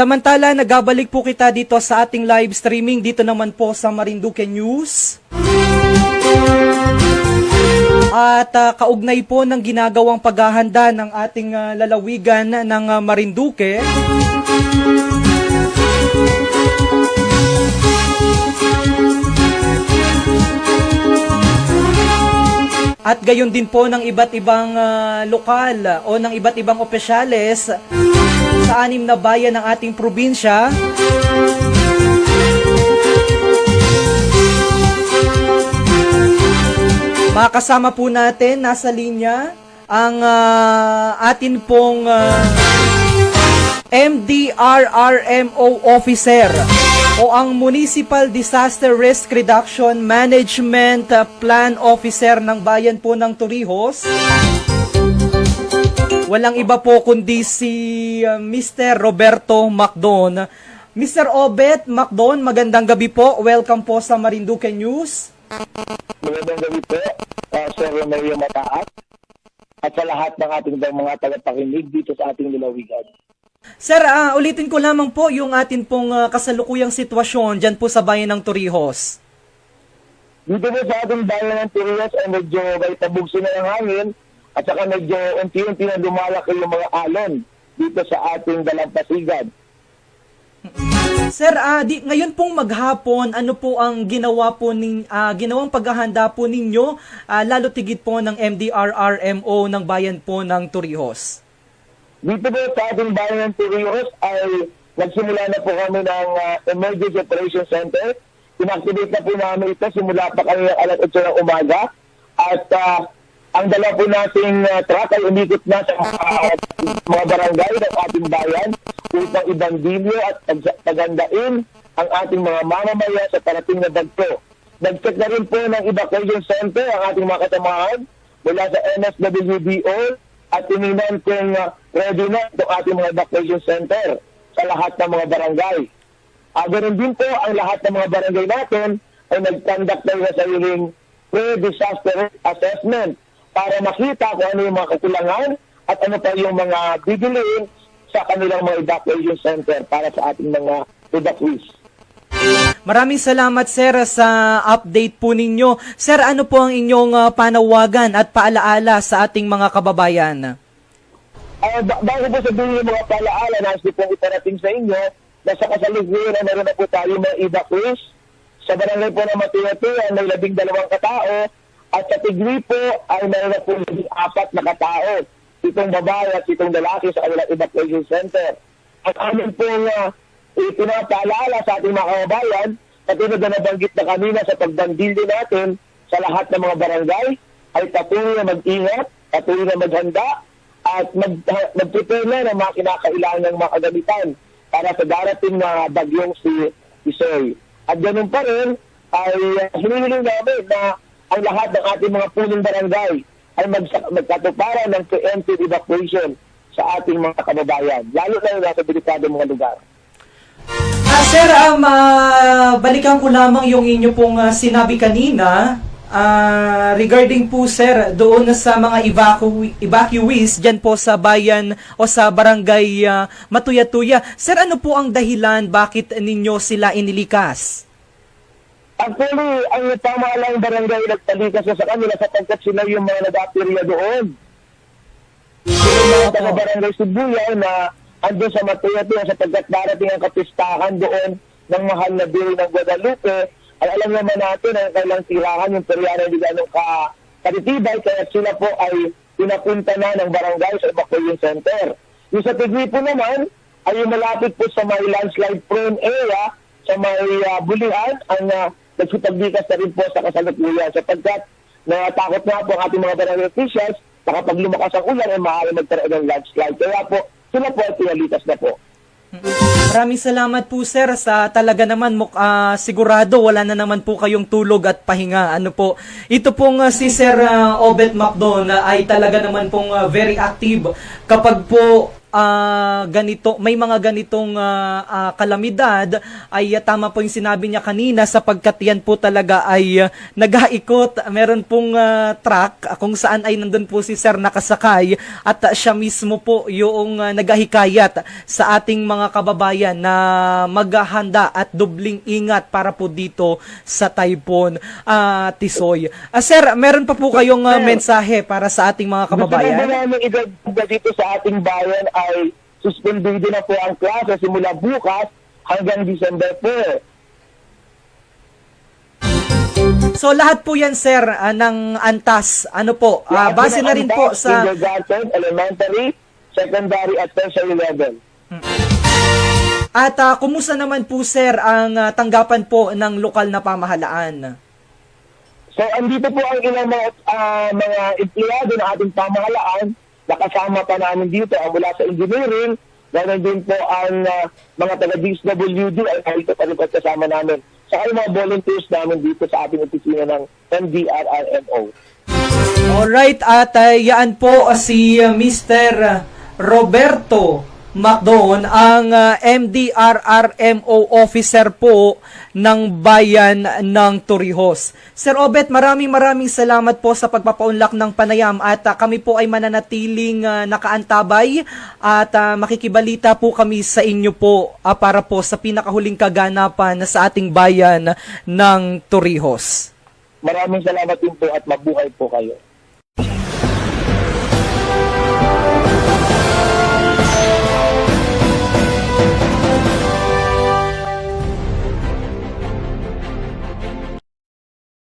Samantala, nagabalik po kita dito sa ating live streaming dito naman po sa Marinduque News. At ah, kaugnay po ng ginagawang paghahanda ng ating ah, lalawigan ng ah, Marinduque. At gayon din po ng iba't ibang ah, lokal o ng iba't ibang opisyales sa anim na bayan ng ating probinsya. Makasama po natin, nasa linya, ang ah, atin pong ah, MDRRMO officer o ang Municipal Disaster Risk Reduction Management ah, Plan Officer ng bayan po ng Torrijos. Walang iba po kundi si uh, Mr. Roberto Macdon. Mr. Obet Macdon, magandang gabi po. Welcome po sa Marinduque News. Magandang gabi po, uh, Sir Romeo Mataat, at sa lahat ng ating mga tagapakinig dito sa ating nilawigan. Sir, ah, ulitin ko lamang po yung atin pong ah, kasalukuyang sitwasyon dyan po sa bayan ng Torrijos. Dito po sa ating bayan ng Tirias ay medyo may tabugso na ng hangin at saka medyo unti-unti na lumalaki yung mga alon dito sa ating dalampasigan. Sir, ah, di, ngayon pong maghapon, ano po ang ginawa po nin, ah, ginawang paghahanda po ninyo, ah, lalo tigit po ng MDRRMO ng bayan po ng Torrijos? Dito po sa ating bayan ng Tirias ay nagsimula na po kami ng uh, Emergency Operation Center. Inactivate na po namin ito simula pa kami ng alas 8 ng umaga. At ah, ang dala po nating uh, truck ay umikot na sa ah, mga barangay ng ating bayan upang ibandilyo at pag- pagandain ang ating mga mamamayan sa parating na dagto. Nag-check na rin po ng evacuation center ang ating mga kasamahan mula sa MSWBO at tinignan kung uh, ready na itong ating mga evacuation center sa lahat ng mga barangay. Ah, ganun din po ang lahat ng mga barangay natin ay nag-conduct na sa sariling pre-disaster assessment para makita kung ano yung mga kakulangan at ano pa yung mga bibiliin sa kanilang mga evacuation center para sa ating mga evacuees. Maraming salamat sir sa update po ninyo. Sir, ano po ang inyong ah, panawagan at paalaala sa ating mga kababayan? Uh, ba- bago po sabihin yung mga palaala na gusto pong itarating sa inyo, na sa kasalukuyan na meron na po tayo mga evacuees. Sa barangay po ng Matiyatuan may labing dalawang katao at sa Tigri po ay meron na po labing apat na katao. Itong babae at itong lalaki sa kanilang evacuation center. At amin po uh, ipinapaalala sa ating mga kababayan, katulad na nabanggit na kanina sa pagbandilyo natin sa lahat ng mga barangay, ay patuloy na mag-ingat, patuloy na maghanda, at mag, mag-prepare na ng mga kinakailangan ng mga kagamitan para sa darating na bagyong si Isoy. At ganun pa rin, ay uh, hinihiling namin na ang lahat ng ating mga punong barangay ay magsa- magkatuparan ng preemptive evacuation sa ating mga kababayan, lalo na yung nasa delikado mga lugar. Ah, sir, um, ah, balikan ko lamang yung inyo pong ah, sinabi kanina ah, regarding po sir doon sa mga evacu- evacuees dyan po sa bayan o sa barangay ah, Matuyatuya. Sir, ano po ang dahilan bakit ninyo sila inilikas? Actually, ang tama lang barangay nagtalikas na sa kanila sapagkat sila yung mga nag-apirya doon. Yung mga taga-barangay Sibuyaw na andun sa Matuyatuan sapagkat darating ang kapistahan doon ng mahal na biro ng Guadalupe, ay alam naman natin ang kailang tirahan yung peryana hindi ganun ka karitibay kaya sila po ay pinapunta na ng barangay sa evacuation center. Yung sa Tigwi po naman ay yung malapit po sa may landslide prone area sa may uh, bulihan ang uh, nagsipagbikas na rin po sa kasalukuyan sapagkat natakot nga po ang ating mga barangay officials na kapag lumakas ang ulan ay maaari magkaroon ng landslide. Kaya po, sila po ay pinalitas na po. Maraming salamat po sir sa talaga naman muk ah, sigurado wala na naman po kayong tulog at pahinga. Ano po? Ito pong ah, si Sir ah, Obet Macdon ah, ay talaga naman pong ah, very active kapag po ah, ganito may mga ganitong ah, ah, kalamidad ay ah, tama po yung sinabi niya kanina sapagkat yan po talaga ay ah, nag-aikot meron pong ah, truck ah, kung saan ay nandun po si sir nakasakay at ah, siya mismo po yung ah, naghahikayat sa ating mga kababayan na maghahanda at dubling ingat para po dito sa typhoon ah, Tisoy. Ah, sir, meron pa po kayong Sir. mensahe para sa ating mga kababayan? dito sa ating bayan ay suspendido na po ang klase simula bukas hanggang December 4. So lahat po yan sir ah, ng antas ano po Lahat base na rin po sa Kindergarten, elementary, secondary at tertiary level. at ah, kumusta naman po sir ang ah, tanggapan po ng lokal na pamahalaan? So, andito po ang ilang mga, ah, mga empleyado ng ating pamahalaan. Nakasama pa namin dito ang mula sa engineering. Ganon din po ang ah, mga taga-DSWD ay narito pa rin po kasama namin. Sa yung mga volunteers namin dito sa ating opisina ng MDRRMO. Alright, at uh, yan po si uh, Mr. Roberto Macdon, ang uh, MDRRMO officer po ng bayan ng Torrijos. Sir Obet, maraming maraming salamat po sa pagpapaunlak ng panayam at uh, kami po ay mananatiling uh, nakaantabay at uh, makikibalita po kami sa inyo po uh, para po sa pinakahuling kaganapan sa ating bayan ng Torrijos. Maraming salamat din po at mabuhay po kayo.